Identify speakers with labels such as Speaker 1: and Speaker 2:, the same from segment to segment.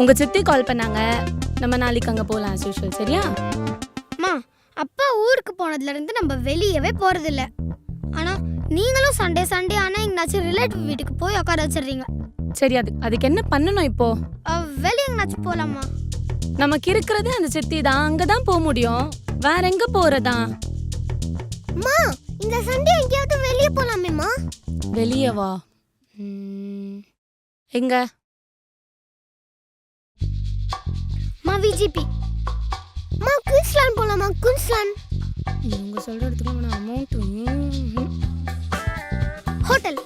Speaker 1: உங்க சித்தி கால் பண்ணாங்க. நம்ம நாளைக்கு அங்க போலாம் as usual சரியா?
Speaker 2: அம்மா அப்பா ஊருக்கு போனதுல இருந்து நம்ம வெளியவே போறதில்ல. ஆனா நீங்களும் சண்டே சண்டே ஆனா எங்கனாச்சும் ரிலேட்டிவ் வீட்டுக்கு போய் உட்கார வச்சிடுறீங்க.
Speaker 1: சரி அது அதுக்கு என்ன பண்ணணும் இப்போ?
Speaker 2: வெளிய எங்கனாச்சும் போலாமா?
Speaker 1: நமக்கு இருக்கிறது அந்த சித்தி தான் அங்கதான் போக முடியும். வேற எங்க போறதா?
Speaker 2: அம்மா இந்த சண்டே எங்கேயாவது வெளிய போலாமேம்மா
Speaker 1: வெளியே வா ம், எங்க?
Speaker 2: மா விஜிபி மா குயின்ஸ்லாண்ட் போலாமா குயின்ஸ்லாண்ட்
Speaker 1: இவங்க சொல்ற இடத்துக்கு நான் அமௌண்ட்
Speaker 2: ஹோட்டல்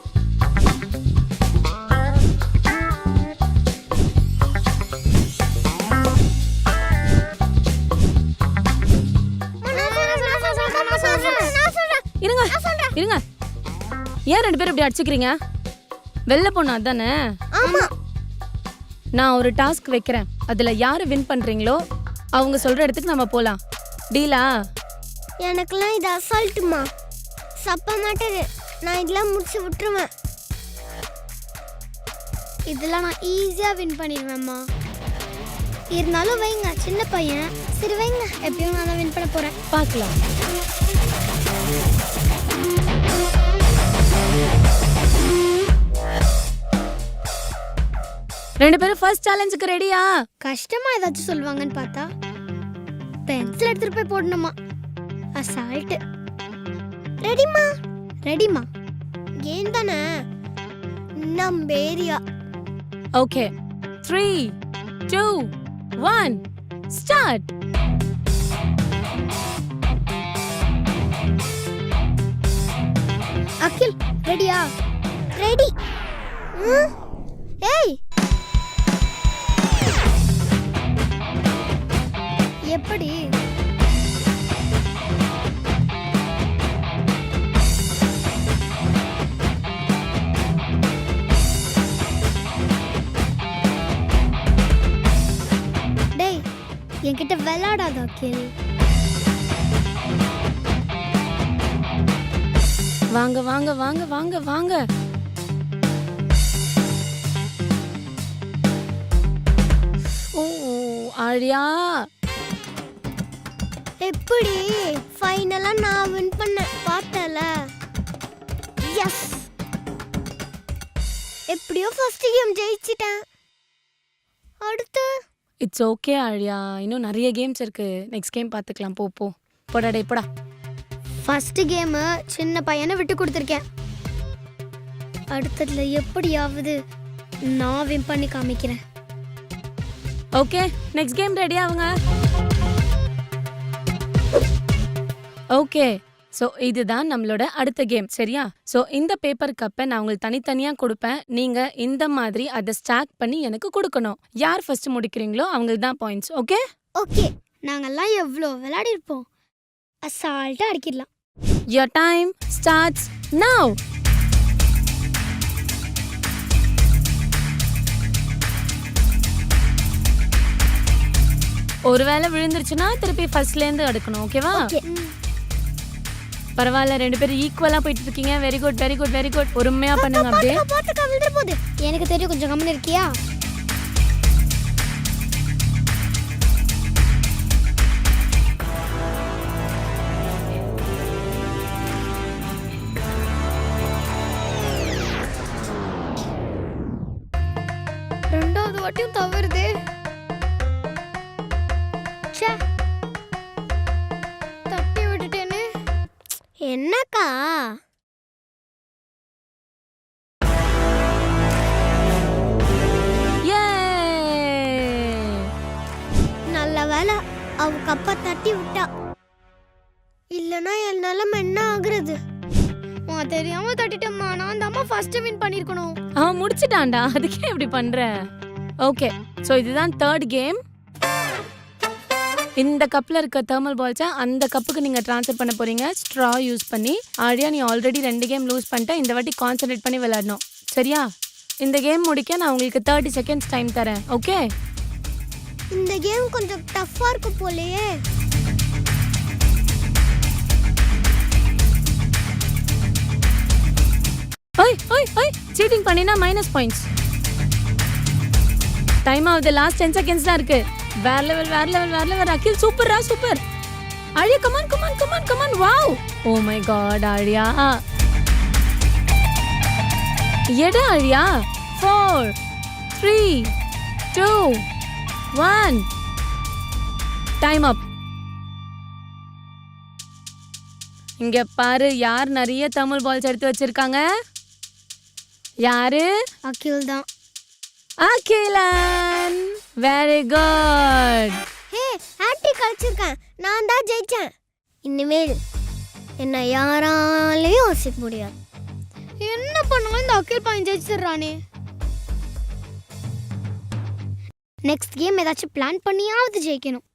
Speaker 1: இருங்க இருங்க. ஏன் ரெண்டு பேரும் இப்படி அடிச்சுக்கிறீங்க? வெளில போனா அதானே?
Speaker 2: ஆமா.
Speaker 1: நான் ஒரு டாஸ்க் வைக்கிறேன். அதுல யாரு வின் பண்றீங்களோ அவங்க சொல்ற இடத்துக்கு நம்ம போலாம். டீலா?
Speaker 2: எனக்கெல்லாம் இது அசால்ட்டுமா. சப்ப மாட்டேது. நான் இதெல்லாம் முடிச்சு விட்டுருவேன். இதெல்லாம் நான் ஈஸியாக வின் பண்ணிடுவேம்மா இருந்தாலும் வைங்க சின்ன பையன். சரி வைங்க எப்பயும் நான் தான் வின் பண்ண போகிறேன்
Speaker 1: பார்க்கலாம். ரெண்டு பேரும் ஃபர்ஸ்ட் சேலஞ்சுக்கு ரெடியா
Speaker 2: கஷ்டமாக ஏதாச்சும் சொல்லுவாங்கன்னு பார்த்தா பென்சில் எடுத்துகிட்டு போய் போடணுமா? அசால்ட்டு ரெடிமா ரெடிமா ஏன் தானே? நம்ம area
Speaker 1: okay three two one start
Speaker 2: Akhil ரெடியா ரெடி ஏய் எப்படி? டேய் என்கிட்ட விளையாடாத அகில்.
Speaker 1: வாங்க வாங்க வாங்க வாங்க வாங்க. ஓ ஆழியா.
Speaker 2: எப்படி? ஃபைனலா நான் வின் பண்ணேன். பார்த்தல? எஸ் எப்படியோ ஃபர்ஸ்ட் கேம் ஜெயிச்சிட்டேன். அடுத்து?
Speaker 1: இட்ஸ் ஓகே ஆழியா. இன்னும் நிறைய கேம்ஸ் இருக்கு. நெக்ஸ்ட் கேம் பார்த்துக்கலாம். போ போ. போடா டேய் போடா.
Speaker 2: ஃபர்ஸ்ட் கேம் சின்ன பையனை விட்டு கொடுத்துருக்கேன். அடுத்ததுல எப்படியாவது நான் வின் பண்ணி காமிக்கிறேன்.
Speaker 1: ஓகே நெக்ஸ்ட் கேம் ரெடி ஆகுங்க. ஓகே ஸோ இதுதான் நம்மளோட அடுத்த கேம் சரியா? ஸோ இந்த பேப்பர் கப்பை நான் உங்களுக்கு தனித்தனியாக கொடுப்பேன். நீங்கள் இந்த மாதிரி அதை ஸ்டாக் பண்ணி எனக்கு கொடுக்கணும். யார் ஃபர்ஸ்ட் முடிக்கிறீங்களோ அவங்களுக்கு தான் பாயிண்ட்ஸ் ஓகே
Speaker 2: ஓகே நாங்கெல்லாம் எவ்வளோ விளையாடி இருப்போம் அசால்ட்டா அடிக்கிடலாம்.
Speaker 1: Your time starts now. ஒருவேளை விழுந்துருச்சுன்னா திருப்பி ஃபர்ஸ்ட்ல இருந்து எடுக்கணும். ஓகேவா
Speaker 2: ஓகே
Speaker 1: பரவாயில்ல ரெண்டு பேரும் ஈக்குவலா போயிட்டு இருக்கீங்க. Very good very good very good பொறுமையா பண்ணுங்க அப்படியே.
Speaker 2: பாத்துக்கா விழுந்துற போகுது. எனக்கு தெரியும் கொஞ்சம் கம்மன் இருக்கியா? ரெண்டாவது வாட்டியும் தவறுதே. ச்சே. என்னக்கா! நல்ல வேலை அவ கப்ப தட்டி விட்டா. இல்லனா என் நிலைமை என்ன ஆகுறது? மா தெரியாம தட்டிட்டேம்மா. நான் தான் ஃபர்ஸ்ட் வின் பண்ணிருக்கணும்
Speaker 1: அவன் முடிச்சிட்டான்டா. அதுக்கே இப்படி பண்ற. ஓகே ஸோ இதுதான் தேர்ட் கேம் இந்த கப்பில் இருக்க தேர்மல் பால்ஸை அந்த கப்புக்கு நீங்கள் ட்ரான்ஸ்ஃபர் பண்ண போறீங்க. ஸ்ட்ரா யூஸ் பண்ணி ஆடியா நீ ஆல்ரெடி ரெண்டு கேம் லூஸ் பண்ணிட்ட இந்த வாட்டி கான்சென்ட்ரேட் பண்ணி விளையாடணும். சரியா? இந்த கேம் முடிக்க நான் உங்களுக்கு தேர்ட்டி செகண்ட்ஸ் டைம் தரேன். ஓகே
Speaker 2: இந்த கேம் கொஞ்சம் டஃப்பா இருக்கு போலயே.
Speaker 1: ஓய் ஓய் ஓய் சீட்டிங் பண்ணினா மைனஸ் பாயிண்ட்ஸ் டைம் ஆகுது லாஸ்ட் டென் செகண்ட்ஸ் தான் இருக்கு. வேற லெவல் வேற லெவல் வேற லெவல் அகில் சூப்பர்ரா சூப்பர் ஆழியா come on come on come on come on wow oh my god ஆழியா எடு ஆழியா four three two one time up இங்க பாரு யார் நிறைய தமிழ் பால்ஸ் எடுத்து வச்சிருக்காங்க? யாரு?
Speaker 2: அகில் தான்
Speaker 1: Akhilan. Very good
Speaker 2: hey hattrick கழிச்சிருக்கேன். நான் தான் ஜெயிச்சேன். இனிமேல் என்னை யாராலையும் யோசிக்க முடியாது. என்ன பண்ணாலும் இந்த அகில் பையன் ஜெயிச்சிடுறானே. நெக்ஸ்ட் கேம் ஏதாச்சும் பிளான் பண்ணியாவது ஜெயிக்கணும்.